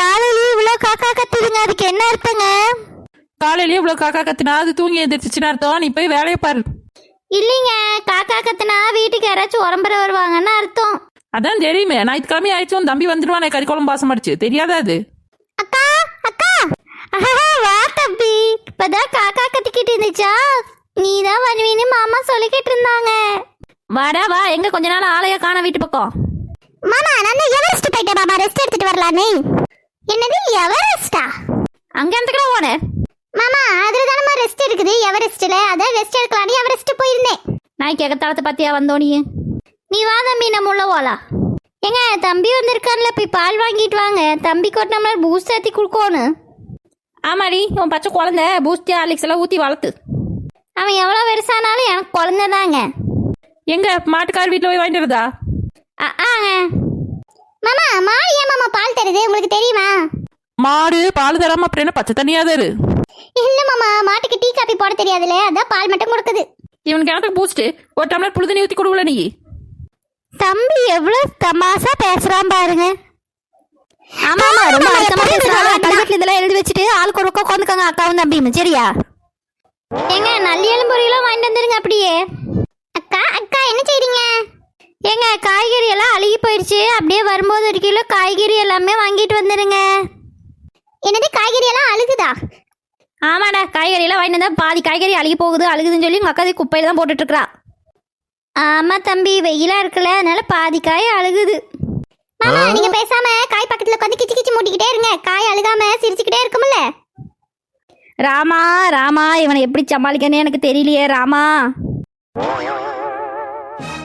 காலையிலேயே இவ்வளோ காக்கா கத்துதுங்க. அதுக்கு என்ன அர்த்தங்க? காலையிலேயே இவ்வளவு காக்கா கத்துனா அது தூங்கி எந்திரிச்சுன்னு அர்த்தம். நீ போய் வேலையை பாரு. இல்லைங்க. காக்கா கத்துனா வீட்டுக்கு யாராச்சும் உரம்புற வருவாங்கன்னு அர்த்தம். அதான் தெரியுமே. ஞாயிற்றுக்கிழமை ஆயிடுச்சு உன் தம்பி வந்துருவானே கறி குழம்பு பாசம் அடிச்சு. தெரியாதா அது? அக்கா அக்கா! ஆஹா, வா தம்பி. இப்பதான் காக்கா கத்திக்கிட்டு இருந்துச்சா? நீ தான் வருவீன்னு மாமா சொல்லிக்கிட்டு இருந்தாங்க. வாடா வா. எங்க கொஞ்ச நாள் ஆளைய காண வீட்டு பக்கம். மாமா நான் எவரெஸ்ட் போயிட்டேன் மாமா. ரெஸ்ட் எடுத்துட்டு வரலானே என்னது எவரெஸ்டா அங்க எந்தக்கடா போன மாமா அதுல தானமா ரெஸ்ட் இருக்குது. எவரெஸ்ட்ல அதான் ரெஸ்ட் எடுக்கலான்னு எவரெஸ்ட் போயிருந்தேன். நாய் கேக்கத்தாளத்தை பாத்தியா வந்தோனி நீ வா தம்பி நம்ம உள்ள போலாம். ஏங்க தம்பி வந்திருக்கான்ல போய் பால் வாங்கிட்டு வாங்க. தம்பிக்கு ஒரு நம்மளால பூஸ்ட் ஏற்றி கொடுக்கணும் ஆமாடி உன் பச்சை குழந்தை பூஸ்டி ஆர்லிக்ஸ் எல்லாம் ஊத்தி வளர்த்து. அவன் எவ்வளோ பெருசானாலும் எனக்கு குழந்தை தாங்க. எங்க மாட்டுக்கார் வீட்டுல போய் வாங்கிட்டு வருதா? ஆங்க மாமா மாடு ஏன் மாமா பால் தருது? மாடு பால் தராம அப்புறம் என்ன பச்சை தண்ணியா தரு இல்ல மாமா மாட்டுக்கு டீ காபி போட தெரியாதுல அதான் பால் மட்டும் கொடுக்குது. இவனுக்கு எனக்கு பூஸ்ட் ஒரு டம்ளர் புழுது நீ ஊத்தி கொடுக்கல நீ? தம்பி எவ்வளவு தமாசா பேசுறான் பாருங்க. ஆமா ஆமா ரொம்ப அழுத்தமா கல்வெட்டுல இதெல்லாம் எழுதி வச்சுட்டு ஆளுக்கு ஒரு பக்கம் உட்காந்துக்காங்க அக்காவும் தம்பியும் சரியா? ஏங்க பொரியலும் வாங்கிட்டு வந்துருங்க அப்படியே. அக்கா அக்கா என்ன செய்றீங்க? ஏங்க காய்கறி எல்லாம் அழுகி போயிடுச்சு அப்படியே வரும்போது ஒரு கிலோ காய்கறி எல்லாமே வாங்கிட்டு வந்துருங்க. என்னது காய்கறி எல்லாம் அழுகுதா? ஆமாடா காய்கறி எல்லாம் வாங்கிட்டு வந்தா பாதி காய்கறி அழுகி போகுது அழுகுதுன்னு சொல்லி உங்க அக்கா குப்பையில தான் போட்டுட்டு இருக்கா ஆமா தம்பி வெயிலா இருக்குல்ல அதனால பாதி காய் அழுகுது. மாமா நீங்க பேசாம காய் பக்கத்துல உட்காந்து கிச்சு கிச்சு மூட்டிக்கிட்டே இருங்க காய் அழுகாம சிரிச்சுக்கிட்டே இருக்கும்ல. ராமா ராமா இவனை எப்படி சமாளிக்கன்னு எனக்கு தெரியலையே ராமா.